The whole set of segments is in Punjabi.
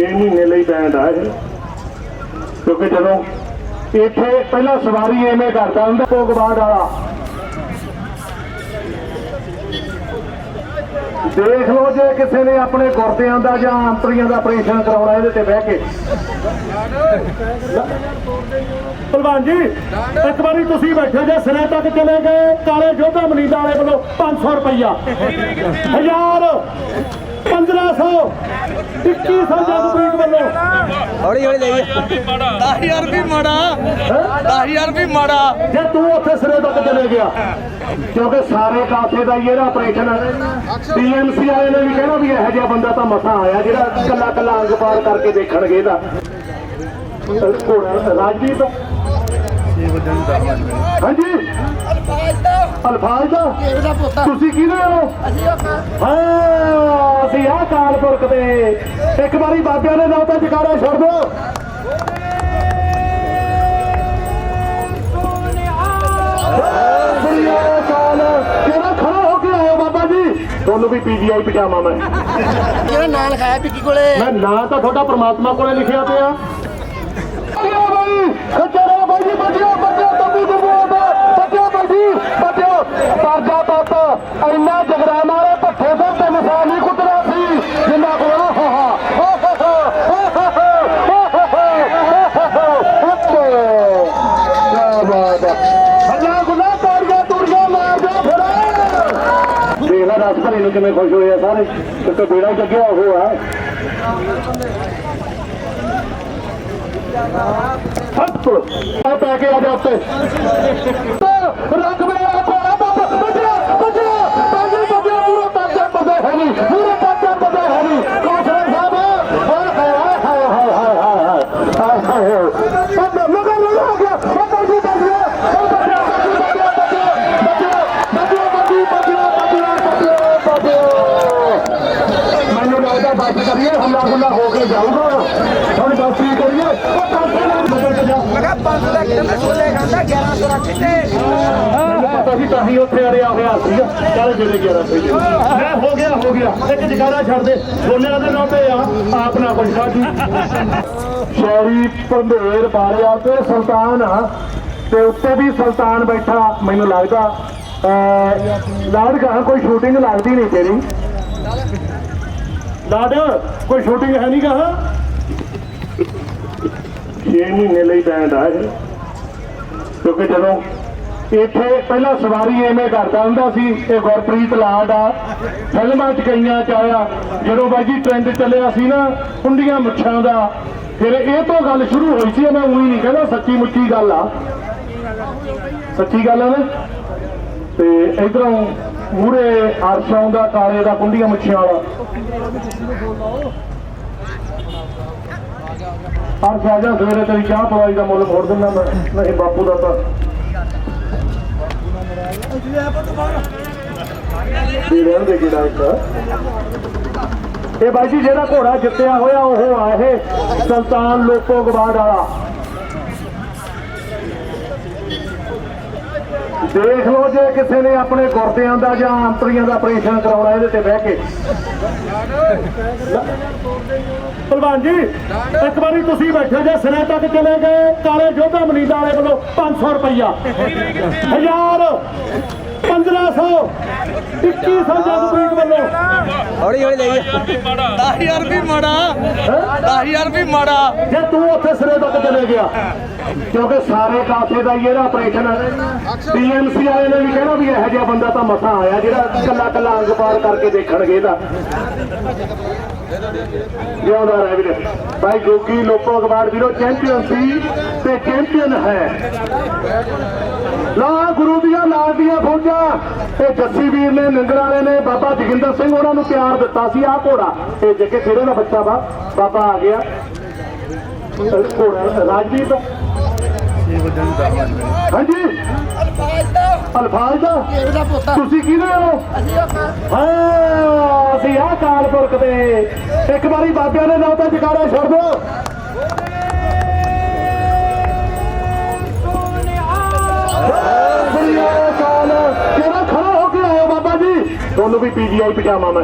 6 ਮਹੀਨੇ ਲਈ ਬੈਂਡ ਆ ਇਹ ਕਿਉਂਕਿ ਜਦੋਂ ਇੱਥੇ ਪਹਿਲਾਂ ਸਵਾਰੀ ਐਵੇਂ ਕਰਦਾ ਹੁੰਦਾ ਭੋਗਵਾਦ ਵਾਲਾ। ਦੇਖ ਲਓ ਜੇ ਕਿਸੇ ਨੇ ਆਪਣੇ ਗੁਰਦਿਆਂ ਦਾ ਜਾਂ ਅੰਤਰੀਆਂ ਦਾ ਆਪਰੇਸ਼ਨ ਕਰਾਉਣਾ ਇਹਦੇ ਤੇ ਬਹਿ ਕੇ। ਭਲਵਾਨ ਜੀ, ਇੱਕ ਵਾਰੀ ਤੁਸੀਂ ਬੈਠੇ ਜੇ ਸਿਰੇ ਤੱਕ ਚਲੇ ਗਏ, ਕਾਲੇ ਜੋਧਾ ਮਨੀਦਾ ਵਾਲੇ ਵੱਲੋਂ 500 ਰੁਪਈਆ। 1000 1500 2100 ਜਗਪ੍ਰੀਤ ਵੱਲੋਂ। ਹੌਲੀ ਹੌਲੀ ਲਈ 10000 ਵੀ ਮਾੜਾ। 10000 ਵੀ ਮਾੜਾ। ਜੇ ਤੂੰ ਉੱਥੇ ਸਿਰੇ ਤੱਕ ਚਲੇ ਗਿਆ ਕਿਉਂਕਿ ਸਾਰੇ ਕਾਸੇ ਦਾ ਹੀ ਇਹਦਾ ਆਪਰੇਸ਼ਨ ਡੀਐਮਸੀ ਵਾਲੇ ਨੇ ਵੀ ਕਹਿਣਾ ਵੀ ਇਹੋ ਜਿਹਾ ਬੰਦਾ ਤਾਂ ਮਸਾਂ ਆਇਆ ਜਿਹੜਾ ਕੱਲਾ ਕੱਲਾ ਅੰਗ ਪਾਰ ਕਰਕੇ ਦੇਖਣਗੇ ਇਹਦਾ। ਘੋੜਾ ਰਾਜਦੀਪ। ਹਾਂਜੀ। ਅਲਫਾਜ਼ ਤੁਸੀਂ ਕਿਹਦੇ ਹੋ? ਅਸੀਂ ਆ ਕਾਲਪੁਰਖ ਦੇ। ਇੱਕ ਵਾਰੀ ਬਾਬਿਆਂ ਦੇ ਨਾਮ ਤੇ ਜਕਾਰਾ ਛੱਡ ਦਿਓ। ਤੁਹਾਨੂੰ ਵੀ ਪੀਜੀਆਈ ਪਜਾਮਾ ਮੈਂ। ਜਿਹੜਾ ਨਾਂ ਲਿਖਾਇਆ ਪਿੱਕੀ ਕੋਲੇ। ਮੈਂ ਨਾਂ ਤਾਂ ਤੁਹਾਡਾ ਪਰਮਾਤਮਾ ਕੋਲੇ ਲਿਖਿਆ ਪਿਆ। ਬਾਈ ਖੱਜਰ रा भली ख़ुशी हुया तीड़ा चो आहे ਪੈ ਕੇ ਆ ਜਾ ਮੈਨੂੰ ਪਤਾ ਸੀ ਤਾਂ ਹੀ ਉੱਥੇ ਅੜਿਆ ਹੋਇਆ ਸੀਗਾ। ਚੱਲ ਜਿਹੜੇ 11 ਰੁਪਏ ਮੈਂ ਹੋ ਗਿਆ ਹੋ ਗਿਆ। ਇੱਕ ਜਗਾਰਾ ਛੱਡ ਦੇ। ਛੋਲਿਆਂ ਦੇ ਨਾਂ ਤੇ ਆ ਆਪ ਨਾ ਕੁਝ ਸਾਜੀ ਸ਼ਹਿਰੀ ਪੰਧੇਰ ਬਾਰਿਆ ਤੇ ਸੁਲਤਾਨ ਤੇ ਉੱਤੇ ਵੀ ਸੁਲਤਾਨ ਬੈਠਾ ਮੈਨੂੰ ਲੱਗਦਾ। ਲਾਡ ਕਹਾਂ ਕੋਈ ਸ਼ੂਟਿੰਗ ਲੱਗਦੀ ਨਹੀਂ ਤੇਰੀ। ਲਾਡ ਕੋਈ ਸ਼ੂਟਿੰਗ ਹੈ ਨਹੀਂ ਕਹਾ 6 ਮਹੀਨੇ ਲਈ ਬੈਂਡ ਆ ਇਹ। ਕਿਉਂਕਿ ਜਦੋਂ ਇੱਥੇ ਪਹਿਲਾਂ ਸਵਾਰੀ ਐਵੇਂ ਕਰਦਾ ਹੁੰਦਾ ਸੀ ਇਹ ਗੁਰਪ੍ਰੀਤ ਲਾਡ ਆ, ਫਿਲਮਾਂ ਚ ਕਈਆਂ ਚ ਆਇਆ ਜਦੋਂ ਬਾਈ ਟ੍ਰੈਂਡ ਚੱਲਿਆ ਸੀ ਨਾ ਕੁੰਡੀਆਂ ਮੁੱਛਾਂ ਦਾ, ਫਿਰ ਇਹ ਤੋਂ ਗੱਲ ਸ਼ੁਰੂ ਹੋਈ ਸੀ, ਮੈਂ ਉਹੀ ਨਹੀਂ ਕਹਿੰਦਾ ਸੱਚੀ ਮੁੱਚੀ ਗੱਲ ਆ। ਸੱਚੀ ਗੱਲ ਆ ਨਾ? ਤੇ ਇਧਰੋਂ ਮੂਰੇ ਅਰਸ਼ ਆਉਂਦਾ, ਕਾਲੇ ਦਾ ਕੁੰਡੀਆਂ ਮੁੱਛਾਂ ਵਾਲਾ। ਅਰਸ਼ ਆ ਸਵੇਰੇ ਤੇਰੀ ਚਾਹ ਪਵਾਈ ਦਾ ਮੁੱਲ ਮੋੜ ਦਿੰਦਾ ਮੈਂ। ਨਹੀਂ, ਬਾਪੂ ਦਾ ਤਾਂ। ਵੀ ਰਹਿਣ ਦੇ ਕਿਹੜਾ ਇੱਕ? ਇਹ ਬਾਈ ਜੀ, ਜਿਹੜਾ ਘੋੜਾ ਜਿੱਤਿਆ ਹੋਇਆ, ਉਹ ਆ ਇਹ ਸੁਲਤਾਨ ਲੋਕੋ ਗਵਾੜ ਵਾਲਾ। ਦੇਖ ਲਓ ਜੇ ਕਿਸੇ ਨੇ ਆਪਣੇ ਗੁਰਦਿਆਂ ਦਾ ਜਾਂ ਅੰਤਰੀਆਂ ਦਾ ਆਪਰੇਸ਼ਨ ਕਰਾਉਣਾ ਇਹਦੇ ਤੇ ਬਹਿ ਕੇ। ਭਲਵਾਨ ਜੀ, ਇੱਕ ਵਾਰੀ ਤੁਸੀਂ ਬੈਠੇ ਜੇ ਸਿਰੇ ਤੱਕ ਚਲੇ ਗਏ, ਕਾਲੇ ਜੋਧਾ ਮਨੀਦਾ ਵਾਲੇ ਵੱਲੋਂ 500 ਰੁਪਈਆ। 1000 1500 2100 ਜਗਪ੍ਰੀਤ ਵੱਲੋਂ ਹੌਲੀ ਹੌਲੀ ਲਈ 10000 ਵੀ ਮਾੜਾ 10000 ਵੀ ਮਾੜਾ। ਜੇ ਤੂੰ ਉੱਥੇ ਸਿਰੇ ਤੱਕ ਚਲੇ ਗਿਆ ਕਿਉਂਕਿ ਸਾਰੇ ਕਾਸੇ ਦਾ ਹੀ ਇਹਦਾ ਆਪਰੇਸ਼ਨ ਡੀਐਮਸੀ ਵਾਲੇ ਨੇ ਵੀ ਕਹਿਣਾ ਵੀ ਇਹੋ ਜਿਹਾ ਬੰਦਾ ਤਾਂ ਮਸਾਂ ਆਇਆ ਜਿਹੜਾ ਕੱਲਾ ਕੱਲਾ ਅੰਗ ਪਾਰ ਕਰਕੇ ਦੇਖਣਗੇ ਇਹਦਾ। ਜਿਉਂਦਾ ਰਹਿ ਵੀਰੇ। ਭਾਈ ਗੋਗੀ ਲੋਕੋ ਅਖਬਾਰ ਵੀਰੋ ਚੈਂਪੀਅਨ ਸੀ ਤੇ ਚੈਂਪੀਅਨ ਹੈ। ਲਾ ਗੁਰੂ ਦੀਆਂ ਲਾਲ ਦੀਆਂ ਫੌਜਾਂ। ਇਹ ਜੱਸੀ ਵੀਰ ਨੇ, ਨਿੰਦਰ ਵਾਲੇ ਨੇ, ਬਾਬਾ ਜਗਿੰਦਰ ਸਿੰਘ ਉਹਨਾਂ ਨੂੰ ਪਿਆਰ ਦਿੱਤਾ ਸੀ। ਆਹ ਘੋੜਾ, ਇਹ ਜੱਗੇ ਕਿਹੜੇ ਦਾ ਬੱਚਾ ਵਾ? ਬਾਬਾ ਆ ਗਿਆ। ਇਹ ਘੋੜਾ, ਰਾਜਦੀਪ। ਹਾਂਜੀ। ਅਲਫਾਜ਼ ਦਾ। ਤੁਸੀਂ ਕਿਹਦੇ ਹੋ? ਅਸੀਂ ਉਹ ਹਾਂ, ਅਸੀਂ ਆ ਕਾਲਪੁਰਖ ਦੇ। ਇੱਕ ਵਾਰੀ ਬਾਬਿਆਂ ਦੇ ਨਾਂ ਤੇ ਜਕਾਰਾ ਛੱਡ ਦਿਓ। ਤੁਹਾਨੂੰ ਵੀ ਪੀਜੀਆਈ ਪਜਾਮਾ ਮੈਂ।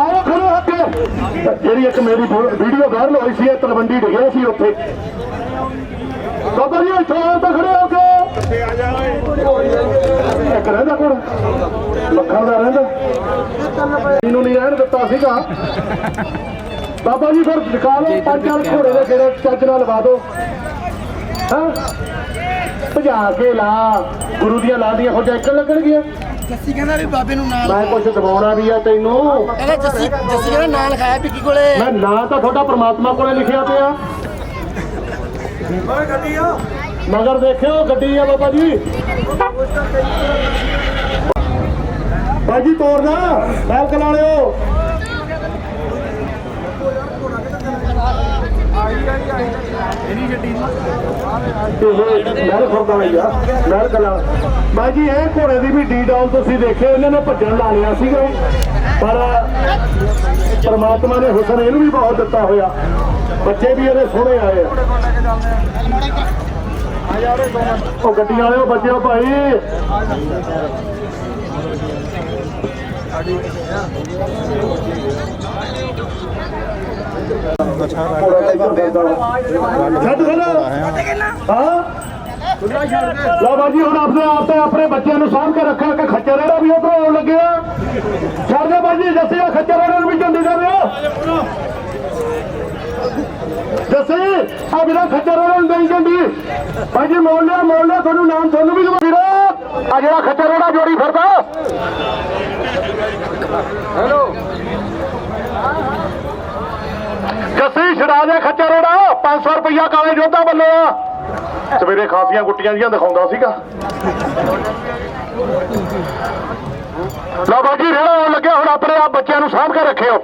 ਆਓ ਖੜੋ ਅੱਗੇ ਜਿਹੜੀ ਇੱਕ ਮੇਰੀ ਵੀਡੀਓ ਵਾਇਰਲ ਹੋਈ ਸੀ ਤਲਵੰਡੀ ਡਿੱਗਿਆ ਸੀ ਉੱਥੇ। ਬਾਬਾ ਜੀ, ਇੱਥੇ ਆਓ ਤਾਂ ਖੜੇ ਹੋ ਕੇ ਇੱਕ ਰਹਿੰਦਾ ਕੋਲ ਲੱਖਾਂ ਦਾ ਰਹਿੰਦਾ। ਇਹਨੂੰ ਨਹੀਂ ਰਹਿਣ ਦਿੱਤਾ ਸੀਗਾ। ਬਾਬਾ ਜੀ, ਫਿਰ ਦਿਖਾ ਲਓ, ਪੰਜ ਚਾਰ ਘੋੜੇ ਦੇ ਕਿਹੜੇ ਚੱਜ ਨਾਲ ਲਵਾ ਦਿਓ। ਹਾਂ? ਭਜਾ ਕੇ ਲਾ। ਗੁਰੂ ਦੀਆਂ ਲਾਦੀਆਂ ਖੋਜਾਂ ਇੱਕ ਲੱਗਣਗੀਆਂ। ਜੱਸੀ ਕਹਿੰਦਾ ਵੀ ਬਾਬੇ ਨੂੰ ਨਾਲ ਮੈਂ ਕੁਝ ਦਵਾਉਣਾ ਵੀ ਆ ਤੈਨੂੰ। ਕਹਿੰਦਾ ਜੱਸੀ ਜੱਸੀ ਕਹਿੰਦਾ ਨਾਲ ਖਾਇਆ ਵਿੱਕੀ ਕੋਲੇ? ਮੈਂ ਨਾਂ ਤਾਂ ਤੁਹਾਡਾ ਪ੍ਰਮਾਤਮਾ ਕੋਲੇ ਲਿਖਿਆ ਪਿਆ। ਮਗਰ ਦੇਖਿਓ ਗੱਡੀ ਆ ਬਾਬਾ ਜੀ। ਬਾਜੀ ਤੋੜਨਾ ਬੈਲ ਕਲਾ ਲਿਓ। ਮਹਿਲ ਖੁਰਦਾ ਲਈ ਆ ਮਹਿਲ ਕਲਾ ਬਾਜੀ, ਇਹ ਘੋੜੇ ਦੀ ਵੀ ਡੀ ਡਾਊਨ ਤੁਸੀਂ ਦੇਖਿਓ, ਇਹਨਾਂ ਨੇ ਭੱਜਣ ਲਾ ਲਿਆ ਸੀਗਾ ਪਰ ਪਰਮਾਤਮਾ ਨੇ ਹੁਸਨ ਇਹਨੂੰ ਵੀ ਬਹੁਤ ਦਿੱਤਾ ਹੋਇਆ। ਬੱਚੇ ਵੀ ਇਹਦੇ ਸੋਹਣੇ ਆਏ ਆ। ਉਹ ਗੱਡੀਆਂ ਵਾਲਿਓ, ਬੱਚਿਓ ਭਾਈ। ਛੱਡ ਖੜਾ ਹਾਂ। ਲਓ ਬਾਜੀ ਹੁਣ ਆਪਣੇ ਆਪ ਤੇ ਆਪਣੇ ਬੱਚਿਆਂ ਨੂੰ ਸਾਂਭ ਕੇ ਰੱਖਿਆ ਕਿ ਖੱਚਰ ਇਹਦਾ ਵੀ ਉਧਰੋਂ ਆਉਣ ਲੱਗਿਆ ਛੱਡ ਦੇ ਬਾਜੀ ਜੱਸੀ ਖੱਚਰ ਇਹਨਾਂ ਨੂੰ ਵੀ ਝੰਡੀ ਦੇ ਦਿਓ। ਜੱਸੀ ਆ ਵੀਰਾ ਖੱਚਰ ਇਹਨਾਂ ਨੂੰ ਦੇਈ ਝੰਡੀ। ਬਾਜੀ ਮੋੜ ਲਿਆ ਮੋੜ ਲਿਆ, ਤੁਹਾਨੂੰ ਨਾਮ ਤੁਹਾਨੂੰ ਵੀ ਦਵਾ ਵੀਰਾ ਆ ਜਿਹੜਾ ਖੱਚਰ ਇਹਦਾ ਜੋੜੀ ਫਿਰਦਾ। ਹੈਲੋ। ਜੱਸੀ, ਛਡਾ ਦੇ ਖੱਚਰ ਇਹਦਾ 500 ਰੁਪਇਆ ਕਾਲੇ ਜੋਧਾ ਵੱਲੋਂ ਆ। ਸਵੇਰੇ ਖਾਸੀਆਂ ਗੁੱਟੀਆਂ ਜੀਆਂ ਦਿਖਾਉਂਦਾ ਸੀਗਾ। ਲਓ ਬਾਜੀ ਰੇੜਾ ਆਉਣ ਲੱਗਿਆ। ਹੁਣ ਆਪਣੇ ਆਪ ਬੱਚਿਆਂ ਨੂੰ ਸਾਂਭ ਕੇ ਰੱਖਿਓ।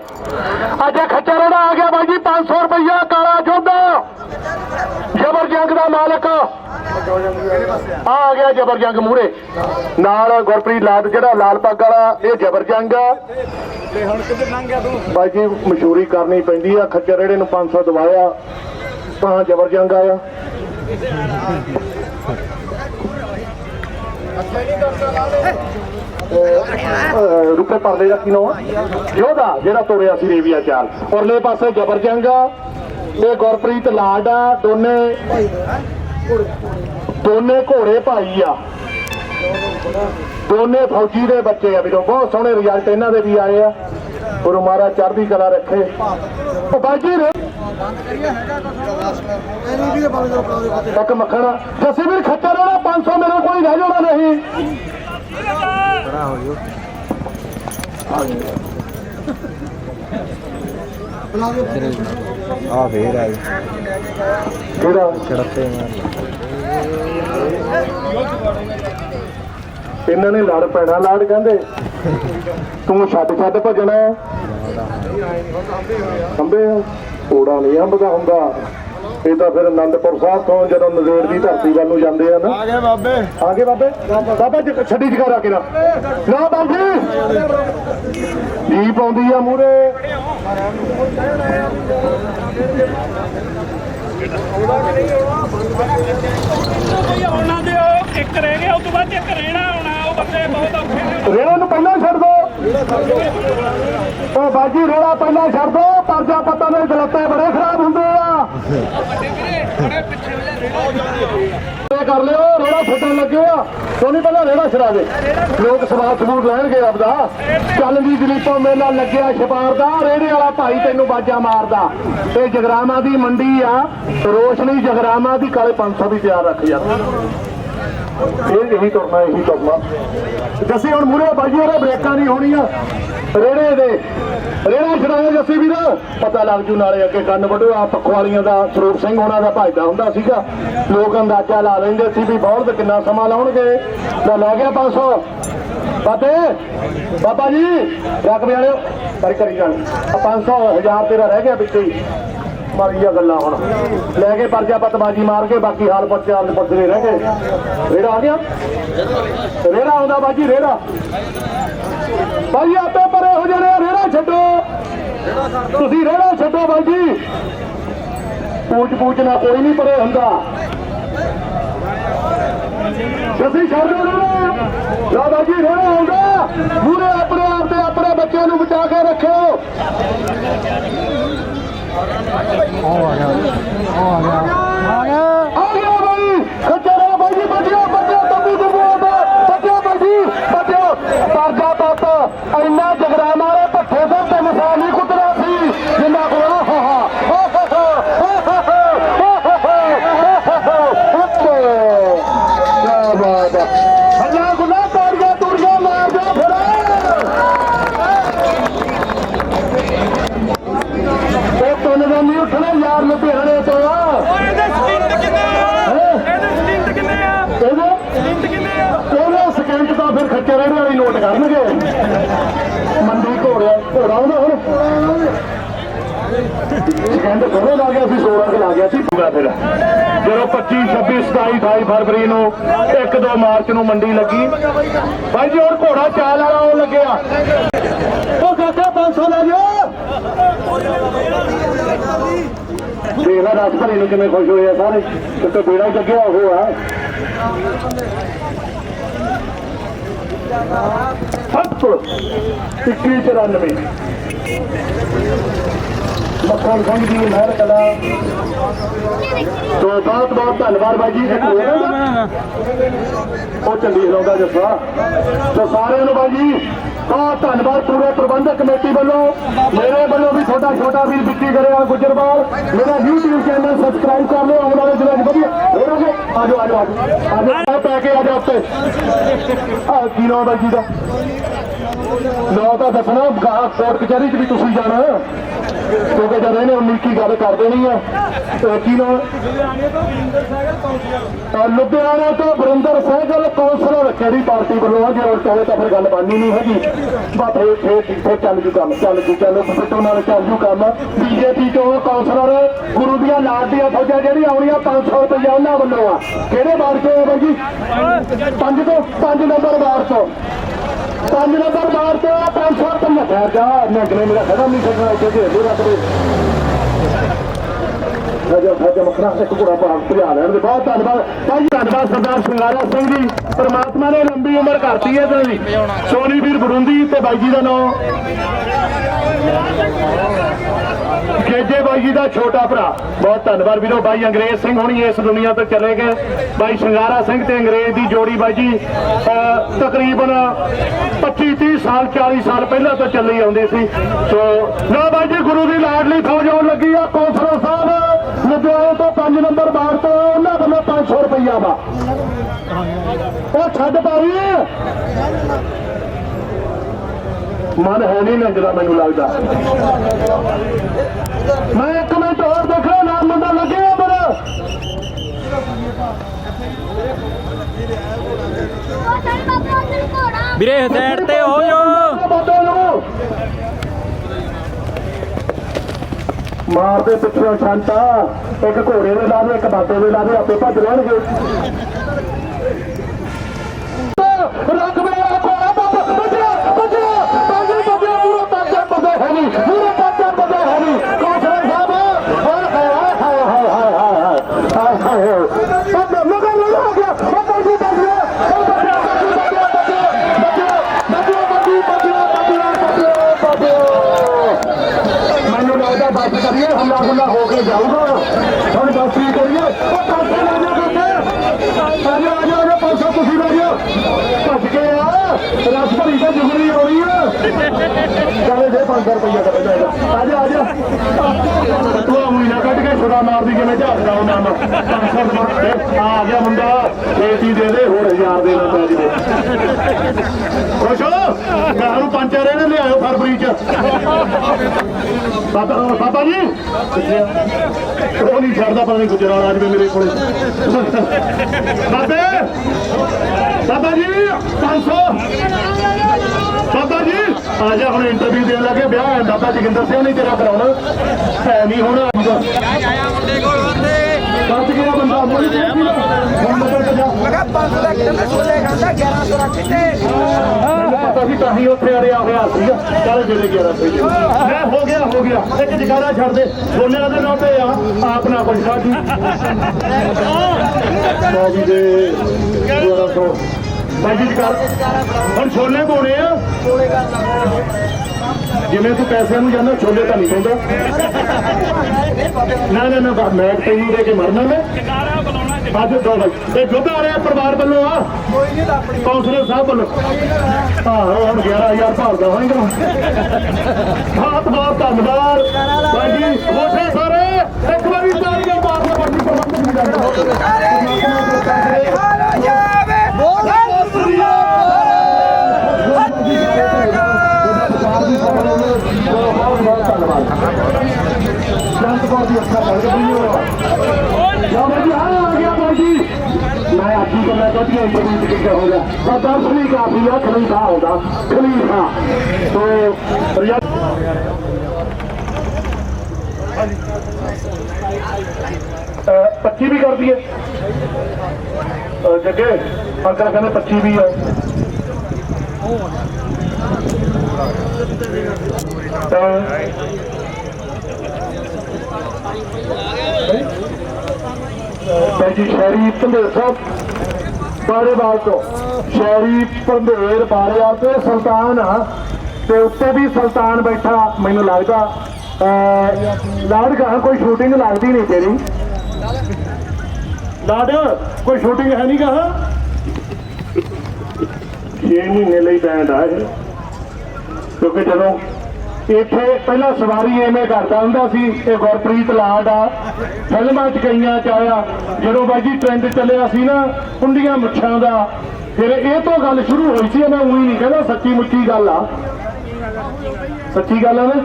ਅੱਜ ਇਹ ਖੱਚਰ ਆ ਗਿਆ ਬਾਜੀ 500 ਰੁਪਇਆ ਕਾਲਾ ਜੋਧਾ। ਜਬਰ ਜੰਗ ਦਾ ਮਾਲਕ ਆ ਆ? ਗਿਆ ਜਬਰ ਜੰਗ ਮੂਰੇ ਨਾਲ ਗੁਰਪ੍ਰੀਤ ਲਾਦ ਜਿਹੜਾ ਲਾਲ ਪੱਗ ਵਾਲਾ ਇਹ ਜਬਰ ਜੰਗ ਆ। ਬਾਈ ਜੀ ਮਸ਼ਹੂਰੀ ਕਰਨੀ ਪੈਂਦੀ ਆ। ਖੱਚਰ ਰੇੜੇ ਨੂੰ 500 ਦਵਾਇਆ। ਤਾਂ ਜਬਰ ਜੰਗ ਆਇਆ। ਰੁਪਏ ਪਰਲੇ ਦਾ ਕੀ ਨਾਮ ਯੋਧਾ ਜਿਹੜਾ ਤੋੜਿਆ ਸੀ ਰੇਵੀਆ ਚਾਲ। ਉਰਲੇ ਪਾਸੇ ਜਬਰ ਜੰਗ ਆ। ਤੇ ਗੁਰਪ੍ਰੀਤ ਲਾਡ ਆ ਦੋਨੇ ਦੋਨੇ ਘੋੜੇ ਭਾਈ ਆ। ਦੋਨੇ ਫੌਜੀ ਦੇ ਬੱਚੇ ਆ ਵੀਰੋ, ਬਹੁਤ ਸੋਹਣੇ ਰਿਜ਼ਲਟ ਇਹਨਾਂ ਦੇ ਵੀ ਆਏ ਆ। ਗੁਰੂ ਮਹਾਰਾਜ ਚੜ੍ਹਦੀ ਕਲਾ ਰੱਖੇ। ਉਹ ਬਾਜੀ ਰੇ ਇੱਕ ਮੱਖਣ। ਜੱਸੀ ਵੀਰ ਖੱਟਰ ਵਾਲਾ 500 ਮੇਰੇ ਕੋਈ ਰਹਿ ਜਾਣਾ ਨਹੀਂ। ਆ ਫੇਰ ਆ ਕਿਹੜਾ? ਚੜਤੇ ਮਾਰ ਇਹਨਾਂ ਨੇ ਲੜ ਪੈਣਾ ਲਾੜ ਕਹਿੰਦੇ। ਤੂੰ ਛੱਡ ਛੱਡ ਭਜਣਾ ਅੰਬੇ ਓੜਾ ਨਹੀਂ ਅੰਬ ਦਾ ਹੁੰਦਾ। ਇਹ ਤਾਂ ਫਿਰ ਆਨੰਦਪੁਰ ਸਾਹਿਬ ਤੋਂ ਜਦੋਂ ਨਜ਼ੇੜ ਦੀ ਧਰਤੀ ਵੱਲ ਨੂੰ ਜਾਂਦੇ ਆ ਨਾ। ਆ ਗਏ ਬਾਬੇ। ਆਗੇ ਬਾਬੇ? ਬਾਬਾ ਜੀ ਛੱਡੀ ਜਗਾ ਕੇ ਨਾ। ਨਾ ਬਾਬੀ! ਜੀ ਪਾਉਂਦੀ ਆ ਮੂਰੇ ਉਹਨਾਂ ਦੇ ਉਹ ਇੱਕ ਰਹਿ ਗਿਆ ਉਸ ਤੋਂ ਬਾਅਦ ਇੱਕ ਰਹਿਣਾ ਆਉਣਾ ਉਹ ਬੰਦੇ ਬਹੁਤ ਔਖੇ ਨੇ। ਪਹਿਲਾਂ ਛੱਡ ਦੋ। ਉਹ ਬਾਜੀ ਰੇੜਾ ਪਹਿਲਾਂ ਛੱਡ ਦੋ ਪਰਜਾ ਪੱਤਾ ਦੇ ਗਲੱਤੇ ਬੜੇ ਖਰਾਬ ਹੁੰਦੇ ਆ। ਇਹ ਕਰ ਲਿਓ, ਰੇੜਾ ਛੱਡਣ ਲੱਗੇ ਆ। ਸੋਨੀ ਪਹਿਲਾਂ ਰੇੜਾ ਛੜਾ ਦੇ। ਲੋਕ ਸਵਾਲ ਸਬੂਤ ਲੈਣਗੇ ਆਪਦਾ। ਚੱਲ ਵੀ ਜਲੀਪੋ ਮੇਲਾ ਲੱਗਿਆ ਛਪਾਰ ਦਾ, ਰੇੜੇ ਵਾਲਾ ਭਾਈ ਤੈਨੂੰ ਬਾਜਾ ਮਾਰਦਾ। ਤੇ ਜਗਰਾਮਾ ਦੀ ਮੰਡੀ ਆ, ਰੋਸ਼ਨੀ ਜਗਰਾਮਾ ਦੀ ਕਾਲੇ 500 ਵੀ ਤਿਆਰ ਰੱਖ ਯਾਰ। ਇਹ ਇਹੀ ਤੁਰਨਾ ਇਹੀ ਤੁਰਨਾ। ਜੱਸੀ ਹੁਣ ਮੂਰੇ ਬਾਜੀ ਉਹਦੇ ਬ੍ਰੇਕਾਂ ਨਹੀਂ ਹੋਣੀਆਂ। ਰੇੜੇ ਦੇ। ਰੇੜਾ ਛੜਾਇਆ ਜੱਸੀ ਵੀਰ। ਪਤਾ ਲੱਗ ਜੂ ਨਾਲੇ ਅੱਗੇ ਕੰਨ ਵੱਢੋ। ਆ ਪੱਖੋ ਵਾਲੀਆਂ ਦਾ ਸਰੂਪ ਸਿੰਘ ਹੋਣਾ ਦਾ ਭਜਦਾ ਹੁੰਦਾ ਸੀਗਾ। ਲੋਕ ਅੰਦਾਜ਼ਾ ਲਾ ਲੈਂਦੇ ਸੀ ਵੀ ਬਹੁਤ ਕਿੰਨਾ ਸਮਾਂ ਲਾਉਣਗੇ। ਤਾਂ ਲੈ ਗਿਆ 500 ਬਾਬੇ, ਬਾਬਾ ਜੀ ਰਕਬੇ ਵਾਲਿਓ, ਕਰੀ ਕਰੀ ਜਾਣ। ਆ 500 ਹਜ਼ਾਰ ਤੇਰਾ ਰਹਿ ਗਿਆ ਵਿੱਚੇ ਹੀ। ਮਾਰੀਆਂ ਗੱਲਾਂ ਹੁਣ। ਲੈ ਕੇ ਪਰਜਾ ਪਤਬਾਜੀ ਮਾਰ ਕੇ ਬਾਕੀ ਹਾਲ ਪੁੱਛ, ਹਾਲ ਪੁੱਛਦੇ ਰਹਿ ਗਏ। ਰੇੜਾ ਆ ਗਿਆ। ਰੇੜਾ ਆਉਂਦਾ ਬਾਜੀ, ਰੇੜਾ। ਬਾਜੀ ਆਪੇ। ਪਰੇ ਹੋ ਜਾਣੇ ਰੇੜਾ ਛੱਡੋ। ਤੁਸੀਂ ਰੇੜਾ ਛੱਡੋ ਬਾਜੀ ਪੂਛ ਪੂਛ ਨਾ ਕੋਈ ਨਹੀਂ ਪਰੇ ਹੁੰਦਾ। ਤੁਸੀਂ ਛੱਡ ਦਿਓ ਰੇੜਾ। ਬਾਜੀ ਰੇੜਾ ਆਉਂਦਾ ਪੂਰੇ ਆਪਣੇ ਆਪ ਤੇ ਆਪਣੇ ਬੱਚਿਆਂ ਨੂੰ ਬਚਾ ਕੇ ਰੱਖਿਓ। ਆ ਗਿਆ ਬਾਈ ਖੱਚਰਾ ਬਾਈ ਜੀ ਬੱਚਿਓ ਬੱਚਿਓ ਤੰਬੂ ਤੰਬੂ ਆਉਂਦਾ ਬੱਚਿਓ ਬਾਈ ਜੀ ਬੱਚਿਓ ਪਰਜਾ ਤੱਤ ਇੰਨਾ ਜਗਰਾਮ ਵਾਲੇ ਭੱਠੇ ਤੋਂ ਤੇ ਮਿਸਾਲ ਨਹੀਂ ਕੁੱਤਰਾ ਸੀ ਜਿੰਨਾ ਕੋਲ ਹਾ ਹਾ ਕਿਆ ਬਾਤ ਹੈ ਹੱਲਾ ਗੁੱਲਾ ਤਾੜੀਆਂ ਤੁੜੀਆਂ ਮਾਰ ਜਾ ਫਿਰ ਉਹ ਤੁੰਨ ਦਾ ਨਹੀਂ ਉੱਠਣਾ ਯਾਰ ਲੁਧਿਆਣੇ ਤੋਂ ਓਏ ਇਹਦੇ ਸਕਿੰਟ ਕਿੰਨੇ ਆ ਇਹਦੇ ਸਕਿੰਟ ਕਿੰਨੇ ਆ ਇਹਦੇ ਸਕਿੰਟ ਕਿੰਨੇ ਆ ਉਹਨੇ ਸਕਿੰਟ ਤਾਂ ਫਿਰ ਵਾਲੀ ਨੋਟ ਕਰਨਗੇ। ਮੰਡੀ ਘੋੜਿਆ, ਘੋੜਾ ਉਹਦਾ ਹੁਣ ਸਕਿੰਟ ਦੋਵੇਂ ਲਾ ਗਿਆ ਸੀ 16 ਤੇ ਲਾ ਗਿਆ ਸੀ ਪੂਰਾ ਫਿਰ। ਜਦੋਂ 25 26 27 28 ਫਰਵਰੀ ਨੂੰ 1 2 ਮਾਰਚ ਨੂੰ ਮੰਡੀ ਲੱਗੀ। ਭਾਈ ਜੀ, ਹੁਣ ਘੋੜਾ ਚਾਲ ਵਾਲਾ ਉਹ ਲੱਗਿਆ। ਉਹ ਕਾਕਾ 500 ਲੈ ਜਾ ਦੇਖ ਲੈ ਰਸ ਨੂੰ ਕਿਵੇਂ ਖੁਸ਼ ਹੋਇਆ ਸਾਰੇ। ਕਿਤੇ ਬੇੜਾ ਲੱਗਿਆ ਉਹ ਆ। ਸੱਤ 2194 ਮੱਖਣ ਸਿੰਘ ਜੀ ਮਹਿਰ ਕਲਾ। ਤੋਂ ਬਹੁਤ ਬਹੁਤ ਧੰਨਵਾਦ ਬਾਈ ਜੀ ਉਹ ਚੰਡੀ ਹਲਾਉਂਦਾ ਜੱਸਾ। ਤੇ ਸਾਰਿਆਂ ਨੂੰ ਬਾਈ ਜੀ ਬਹੁਤ ਧੰਨਵਾਦ ਪੂਰੇ ਪ੍ਰਬੰਧਕ ਕਮੇਟੀ ਵੱਲੋਂ। ਮੇਰੇ ਵੱਲੋਂ ਵੀ ਤੁਹਾਡਾ ਛੋਟਾ ਵੀਰ ਵਿੱਕੀ ਕਰਿਆ ਗੁਜਰਵਾਲ, ਮੇਰਾ YouTube ਚੈਨਲ ਸਬਸਕ੍ਰਾਈਬ ਕਰ ਲਿਓ, ਆਉਣ ਵਾਲੇ ਦਿਨਾਂ 'ਚ ਵਧੀਆ। ਹੋਣਗੇ ਆਜੋ ਆਜੋ ਆਜੋ ਆਜੋ ਪੈ ਕੇ ਆਜੋ ਉੱਤੇ ਆ ਕੀ ਨਾਮ ਬਾਈ ਜੀ ਦਾ? ਨਾ ਤਾਂ ਦੱਸਣਾ ਕੋਰਟ ਕਚਹਿਰੀ 'ਚ ਵੀ ਤੁਸੀਂ ਜਾਣਾ। ਕਿਉਂਕਿ ਜਦ ਇਹਨੇ 19 ਕੀ ਗੱਲ ਕਰ ਦੇਣੀ ਆ? ਕੀ ਨਾਮ ਲੁਧਿਆਣਾ ਤੋਂ ਵਰਿੰਦਰ ਸਹਿਗਲ ਕੌਂਸਲਰ ਕਿਹੜੀ ਪਾਰਟੀ ਵੱਲੋਂ ਆ, ਜੇ ਉਲਟ ਹੋਵੇ ਤਾਂ ਫਿਰ ਗੱਲ ਬਣਨੀ ਨਹੀਂ ਹੈਗੀ। ਬਸ ਫੇਰ ਫੇਰ ਫੇਰ ਚੱਲ ਜੂ ਕੰਮ, ਚੱਲ ਜੂ, ਚੱਲ ਫਿੱਟੋ ਨਾਲ ਚੱਲ ਜੂ ਕੰਮ। ਬੀਜੇਪੀ ਤੋਂ ਕੌਂਸਲਰ ਗੁਰੂ ਦੀਆਂ ਲਾਟ ਦੀਆਂ ਫੌਜਾਂ ਜਿਹੜੀ ਆਉਣੀਆਂ 500 ਰੁਪਏ ਉਹਨਾਂ ਵੱਲੋਂ ਆ। ਕਿਹੜੇ ਵਾਰ ਤੋਂ ਆ ਜੀ? ਪੰਜ ਤੋਂ, ਪੰਜ ਨੰਬਰ ਵਾਰ ਤੋਂ। ਪੰਜ ਨੰਬਰ ਵਾਰ ਤੋਂ 500 ਰੁਪਏ ਖੈਰ ਜਾ ਨਗਲੇ ਮੇਰਾ ਖੜਾ ਨਹੀਂ ਛੱਡਣਾ ਇੱਥੇ ਦੇ ਦੇ। ਰੱਖਦੇ ਰਾਜਾ ਸਾਜਾ ਮਖਣਾ ਇੱਕ ਘੋੜਾ ਭਾਗ ਭਜਾ ਲੈਣ ਦੇ ਬਹੁਤ ਧੰਨਵਾਦ। ਭਾਈ ਧੰਨਵਾਦ ਸਰਦਾਰ ਸ਼ਿੰਗਾਰਾ ਸਿੰਘ ਜੀ। ਪਰਮਾਤਮਾ ਨੇ ਲੰਬੀ ਉਮਰ ਕਰਤੀ ਹੈ ਤੇ ਸੋਨੀ ਵੀਰ ਬਰੁੰਦੀ ਤੇ ਬਾਈ ਜੀ ਦਾ ਨਾਮ ਕੇਜੇ ਬਾਈ ਜੀ ਦਾ ਛੋਟਾ ਭਰਾ। ਬਹੁਤ ਧੰਨਵਾਦ ਵੀਰੋ। ਬਾਈ ਅੰਗਰੇਜ਼ ਸਿੰਘ ਹੁਣੀ ਇਸ ਦੁਨੀਆ ਤੋਂ ਚਲੇ ਗਏ। ਬਾਈ ਸ਼ਿੰਗਾਰਾ ਸਿੰਘ ਤੇ ਅੰਗਰੇਜ਼ ਦੀ ਜੋੜੀ ਬਾਈ ਜੀ ਅਹ, ਤਕਰੀਬਨ 25 30 ਸਾਲ 40 ਸਾਲ ਪਹਿਲਾਂ ਤੋਂ ਚੱਲੀ ਆਉਂਦੀ ਸੀ। ਸੋ ਲੋ ਬਾਈ ਜੀ ਗੁਰੂ ਦੀ ਲਾਡਲੀ ਫੌਜ ਆਉਣ ਲੱਗੀ ਆ ਕੌਂਸਲਰ ਸਾਹਿਬ। ਲੁਧਿਆਣੇ ਤੋਂ 5 ਨੰਬਰ ਬਾੜ ਤੋਂ ਉਹਨਾਂ ਵੱਲੋਂ 500 ਰੁਪਈਆ ਵਾ। ਉਹ ਛੱਡ ਪਾਰੀ ਮਨ ਹੈ ਨਹੀਂ ਲੰਗਦਾ ਮੈਨੂੰ ਲੱਗਦਾ। ਮੈਂ ਇੱਕ ਮਿੰਟ ਹੋਰ ਦੇਖੋ ਨਾਮ ਮੁੰਡਾ ਲੱਗਿਆ ਮੇਰਾ ਵੀਰੇ ਤੇ ਹੋ ਜੋ ਬਾਬੇ ਨੂੰ ਮਾਰਦੇ ਪਿੱਛੋਂ ਛੰਟਾ ਇੱਕ ਘੋੜੇ ਦੇ ਲਾ ਦੇ, ਇੱਕ ਬਾਬੇ ਦੇ ਲਾ ਦੇ, ਆਪੇ ਭੱਜ ਲੈਣਗੇ। ਜਾਊਗਾ ਹੁਣ ਬਸ ਵੀ ਕਰੀਏ? ਉਹ ਪਾਸੇ ਲੈ ਜਾ ਬੱਚੇ ਆ ਜਾ ਆ ਜਾ ਪਾਸਾ ਤੁਸੀਂ ਲੈ ਜਾ ਭੱਜ ਕੇ ਆ। ਰਸ ਭਰੀ ਤਾਂ ਹੋ ਰਹੀ ਆ। ਚਲੇ ਦੇ 500 ਰੁਪਏ ਦਾ ਪਹਿਲਾਂ ਆ ਜਾ ਆ ਜਾ। ਤੂੰ ਉਹੀ ਨਾ ਕੱਢ ਕੇ ਛੁਰਾ ਮਾਰਦੀ ਜਿਵੇਂ ਝਾੜਦਾ ਉਹਨਾਂ ਨੂੰ। 500 ਰੁਪਏ ਆ ਗਿਆ ਮੁੰਡਾ। ਛੇਤੀ ਦੇ ਦੇ, ਹੋਰ 1000 ਦੇ ਨਾ ਪੈ ਜਵੇ। ਖੁਸ਼ ਹੋ? ਮੈਂ ਨੂੰ ਪੰਜ ਚਾਰ ਨੇ ਲਿਆਇਓ ਫਰਵਰੀ ਚ। ਬਾਬਾ ਬਾਬਾ ਜੀ। ਉਹ ਨਹੀਂ ਛੱਡਦਾ, ਪਤਾ ਨਹੀਂ ਗੁਜਰ ਵਾਲਾ ਅੱਜ ਮੇਰੇ ਕੋਲੇ। ਬਾਬੇ, ਬਾਬਾ ਜੀ 500 ਬਾਬਾ ਜੀ। ਆ ਜਾ ਹੁਣ ਇੰਟਰਵਿਊ ਦੇਣ ਲੱਗੇ ਵਿਆਹ ਹੈ ਬਾਬਾ ਜਗਿੰਦਰ ਸਿੰਘ ਨੇ ਤੇਰਾ ਕਰਾਉਣਾ। ਹੈ ਨਹੀਂ ਹੁਣ। ਆਇਆ ਮੁੰਡੇ ਕੋਲ ਹੁੰਦੇ ਦੱਸ ਗਿਆ ਬੰਦਾ? ਮੁੰਡੇ ਤੇ ਹੁਣ ਮਤਲਬ ਤੇ ਜਾ। ਮੈਂ ਕਿਹਾ 5 ਲੱਖ ਦੇ ਛੋਲੇ ਖਾਂਦਾ 1100 ਰੱਖ ਤੇ ਪਤਾ ਸੀ ਤਾਂ ਹੀ ਉੱਥੇ ਅੜਿਆ ਹੋਇਆ ਸੀਗਾ। ਚੱਲ ਜਿਹੜੇ 11 ਰੁਪਏ ਮੈਂ ਹੋ ਗਿਆ ਹੋ ਗਿਆ। ਇੱਕ ਜਗਾਰਾ ਛੱਡ ਦੇ। ਸੋਨੇ ਦੇ ਨਾਂ ਤੇ ਆ। ਆਪ ਨਾ ਕੋਈ ਸਾਧੂ ਬਾਜੀ ਦੇ 1200 ਬਾਜੀ ਕਰ ਹੁਣ ਛੋਲੇ ਪਾਉਣੇ ਆ। ਜਿਵੇਂ ਤੂੰ ਪੈਸਿਆਂ ਨੂੰ ਜਾਂਦਾ ਛੋਲੇ ਤਾਂ ਨਹੀਂ ਪਾਉਂਦਾ। ਨਾ ਨਾ ਨਾ ਮੈਂ ਤੈਨੂੰ ਦੇ ਕੇ ਮਰਨਾ ਮੈਂ। ਅੱਜ ਦੋ ਇਹ ਦੁੱਧ ਆ ਰਿਹਾ ਪਰਿਵਾਰ ਵੱਲੋਂ ਆ। ਕੋਈ ਨਹੀਂ ਆਪਣੀ ਕੌਂਸਲਰ ਸਾਹਿਬ ਵੱਲੋਂ। ਆਹੋ, ਹੁਣ 11000 ਭਰਦਾ ਹੋਏਗਾ ਬਹੁਤ ਬਹੁਤ ਧੰਨਵਾਦ। ਬਾਜੀ ਖੁਸ਼ ਸਾਰੇ, ਇੱਕ ਵਾਰੀ ਤਾਲੀਆਂ ਮਾਰ ਲਓ ਬਾਜੀ ਪ੍ਰਬੰਧਕ ਦੀ ਬਹੁਤ ਬਹੁਤ ਧੰਨਵਾਦ ਜੰਤ ਬਹੁਤ ਹੀ ਅੱਛਾ ਲੱਗ ਰਿਹਾ ਲਓ ਬਾਈ ਹਾਂ ਆ ਗਿਆ ਬਾਈ ਮੈਂ ਆਖੀ ਗੱਲਾਂ ਕੱਢੀਆਂ ਇੰਟਰਵਿਊ ਚ ਕਿੱਥੇ ਹੋ ਗਿਆ ਪਰ ਦਰਸ਼ਨੀ ਕਾਫੀ ਆ ਖਲੀਫਾ ਹੁੰਦਾ ਖਲੀਫਾ ਤੋਂ ਰਿਆ ਅਹ 25 ਵੀ ਕਰ ਦਈਏ। ਜੱਗੇ ਅੰਕਲ ਕਹਿੰਦੇ 25 ਵੀ ਹੈ ਤਾਂ ਜੀ, ਸ਼ਹਿਰੀ ਪੰਧੇਰ ਸਾਹਿਬ। ਬਾਰੇਵਾਲ ਤੋਂ। ਸ਼ਹਿਰੀ ਪੰਧੇਰ ਬਾਰੇਵਾਲ ਤੇ ਸੁਲਤਾਨ ਤੇ ਉੱਤੇ ਵੀ ਸੁਲਤਾਨ ਬੈਠਾ, ਮੈਨੂੰ ਲੱਗਦਾ। ਅਹ ਲਾੜ ਕਹਾਂ ਕੋਈ ਸ਼ੂਟਿੰਗ ਲੱਗਦੀ ਨਹੀਂ ਤੇਰੀ। ਲਾੜ ਕੋਈ ਸ਼ੂਟਿੰਗ ਹੈ ਨਹੀਂ ਕਹਾਂ 6 ਮਹੀਨੇ ਲਈ ਬੈਂਡ ਆ ਇਹ। ਕਿਉਂਕਿ ਜਦੋਂ ਇੱਥੇ ਪਹਿਲਾਂ ਸਵਾਰੀ ਐਵੇਂ ਕਰਦਾ ਹੁੰਦਾ ਸੀ ਇਹ ਗੁਰਪ੍ਰੀਤ ਲਾਡ ਆ, ਫਿਲਮਾਂ ਚ ਕਈਆਂ ਚ ਆਇਆ ਜਦੋਂ ਬਾਈ ਜੀ ਟ੍ਰੈਂਡ ਚੱਲਿਆ ਸੀ ਨਾ, ਕੁੰਡੀਆਂ ਮੁੱਛਾਂ ਦਾ, ਫਿਰ ਇਹ ਤੋਂ ਗੱਲ ਸ਼ੁਰੂ ਹੋਈ ਸੀ, ਮੈਂ ਉਹੀ ਨਹੀਂ ਕਹਿੰਦਾ ਸੱਚੀ ਮੁੱਚੀ ਗੱਲ ਆ। ਸੱਚੀ ਗੱਲ ਆ ਨਾ?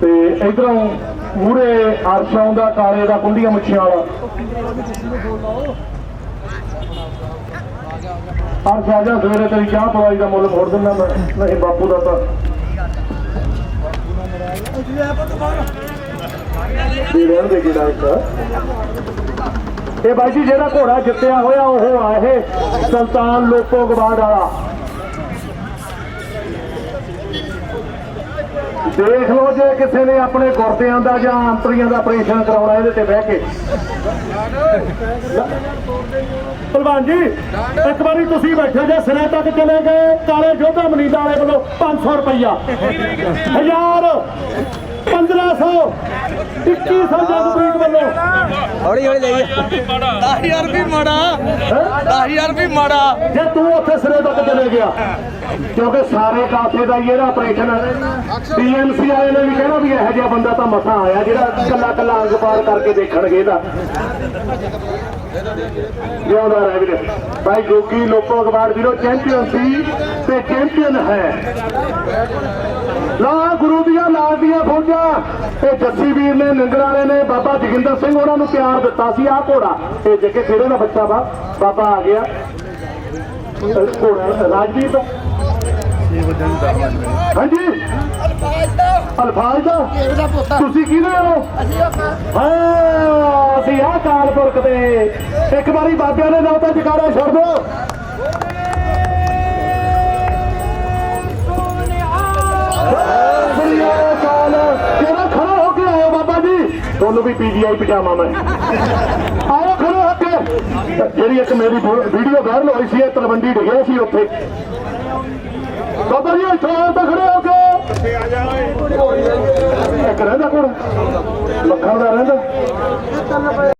ਤੇ ਇਧਰੋਂ ਮੂਰੇ ਅਰਸ਼ ਆਉਂਦਾ, ਕਾਲੇ ਦਾ ਕੁੰਡੀਆਂ ਮੁੱਛੀਆਂ ਵਾਲਾ। ਅਰਸ਼ ਆ ਜਾ, ਸਵੇਰੇ ਤੇਰੀ ਚਾਹ ਪਵਾਈ ਦਾ ਮੁੱਲ ਮੋੜ ਦਿੰਦਾ ਮੈਂ, ਨਹੀਂ ਬਾਪੂ ਦਾ ਤਾਂ। ਵੀ ਦੇ ਕਿਹੜਾ ਇੱਕ ਇਹ ਬਾਈ ਜੀ ਜਿਹੜਾ ਘੋੜਾ ਜਿੱਤਿਆ ਹੋਇਆ ਉਹ ਆਏ ਸੁਲਤਾਨ ਲੋਕੋ ਗਵਾੜ ਵਾਲਾ। ਦੇਖ ਲਓ ਜੇ ਕਿਸੇ ਨੇ ਆਪਣੇ ਗੁਰਦਿਆਂ ਦਾ ਜਾਂ ਅੰਤਰੀਆਂ ਦਾ ਆਪਰੇਸ਼ਨ ਕਰਾਉਣਾ ਇਹਦੇ ਤੇ ਬਹਿ ਕੇ। ਭਲਵਾਨ ਜੀ ਇੱਕ ਵਾਰੀ ਤੁਸੀਂ ਬੈਠੇ ਜੇ ਸਿਰੇ ਤੱਕ ਚਲੇ ਗਏ ਕਾਲੇ ਜੋਧਾ ਮਨੀਲਾ ਵਾਲੇ ਵੱਲੋਂ 500 ਰੁਪਈਆ। ਹਜ਼ਾਰ 1500 2100 ਜਗਪ੍ਰੀਤ ਵੱਲੋਂ। ਹੌਲੀ ਹੌਲੀ ਲਈ ਵੀ ਮਾੜਾ। 10000 ਵੀ ਮਾੜਾ 10000 ਵੀ ਮਾੜਾ। ਜੇ ਤੂੰ ਉੱਥੇ ਕਿਉਂਕਿ ਸਾਰੇ ਕਾਫੇ ਦਾ ਹੀ ਇਹਦਾ ਆਪਰੇਸ਼ਨ ਡੀਐਮਸੀ ਵਾਲੇ ਨੇ ਵੀ ਕਹਿਣਾ ਵੀ ਇਹੋ ਜਿਹਾ ਬੰਦਾ ਤਾਂ ਮਸਾਂ ਆਇਆ, ਜਿਹੜਾ ਕੱਲਾ ਕੱਲਾ ਅੰਗ ਪਾਰ ਕਰਕੇ ਦੇਖਣਗੇ ਇਹਦਾ। ਜਿਉਂਦਾ ਰਹਿ ਵੀਰੇ। ਭਾਈ ਜੋਗੀ ਲੋਕੋ ਅਖਬਾਰ ਵੀਰੋ ਚੈਂਪੀਅਨ ਸੀ ਤੇ ਚੈਂਪੀਅਨ ਹੈ। ਲਾ ਗੁਰੂ ਦੀਆਂ ਲਾਲ ਦੀਆਂ ਫੌਜਾਂ। ਤੇ ਜੱਸੀ ਵੀਰ ਨੇ ਨਿੰਗਰ ਵਾਲੇ ਨੇ, ਬਾਬਾ ਜੋਗਿੰਦਰ ਸਿੰਘ ਉਹਨਾਂ ਨੂੰ ਪਿਆਰ ਦਿੱਤਾ ਸੀ, ਆਹ ਘੋੜਾ। ਇਹ ਜੱਗੇ ਕਿਹੜੇ ਦਾ ਬੱਚਾ ਵਾ ਬਾਬਾ ਆ ਗਿਆ। ਇਹ ਹਾਂਜੀ। ਅਲਫਾਜ਼ ਦਾ। ਤੁਸੀਂ ਕਿਹਦੇ ਹੋ? ਹਾਂ, ਅਸੀਂ ਆ ਕਾਲਪੁਰਖ ਦੇ। ਇੱਕ ਵਾਰੀ ਬਾਬਿਆਂ ਦੇ ਨਾਂ ਤੇ ਜਕਾਰਾ ਛੱਡ ਦਿਓ। ਖੜਾ ਹੋ ਕੇ ਆਇਓ ਬਾਬਾ ਜੀ? ਤੁਹਾਨੂੰ ਵੀ ਪੀਜੀਆਈ ਪਜਾਮਾ ਮੈਂ। ਆਓ ਖੜੇ। ਹੋ ਜਿਹੜੀ ਇੱਕ ਮੇਰੀ ਵੀਡੀਓ ਵਾਇਰਲ ਹੋਈ ਸੀ, ਇਹ ਤਲਵੰਡੀ ਡਿੱਗਿਆ ਸੀ ਉੱਥੇ। ਬਾਬਾ ਜੀ ਇੱਥੋਂ ਆਓ ਤਾਂ ਖੜੇ ਹੋ ਕੇ। ਇੱਕ ਰਹਿੰਦਾ ਕੋਲ ਲੱਖਾਂ ਦਾ ਰਹਿੰਦਾ।